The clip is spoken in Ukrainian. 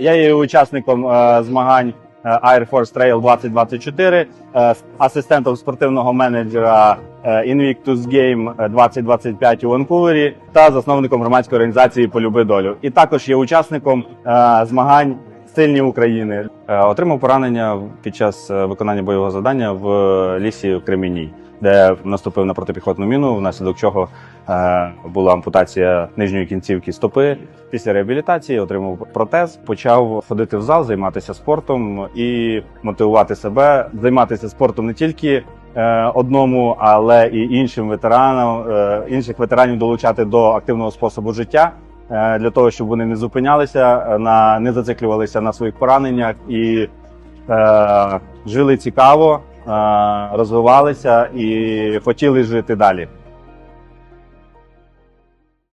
Я є учасником е, змагань е, Air Force Trail 2024, е, асистентом спортивного менеджера Invictus Game 2025 у Ванкувері та засновником громадської організації Полюби долю. І також є учасником змагань Сильні України. Отримав поранення під час виконання бойового завдання в лісі Кремінній, де наступив на протипіхотну міну, внаслідок чого е, була ампутація нижньої кінцівки стопи. Після реабілітації отримав протез, почав ходити в зал, займатися спортом і мотивувати себе, займатися спортом не тільки е, одному, але і іншим ветеранам, е, інших ветеранів долучати до активного способу життя для того, щоб вони не зупинялися, на не зациклювалися на своїх пораненнях і е, жили цікаво, розвивалися і хотіли жити далі.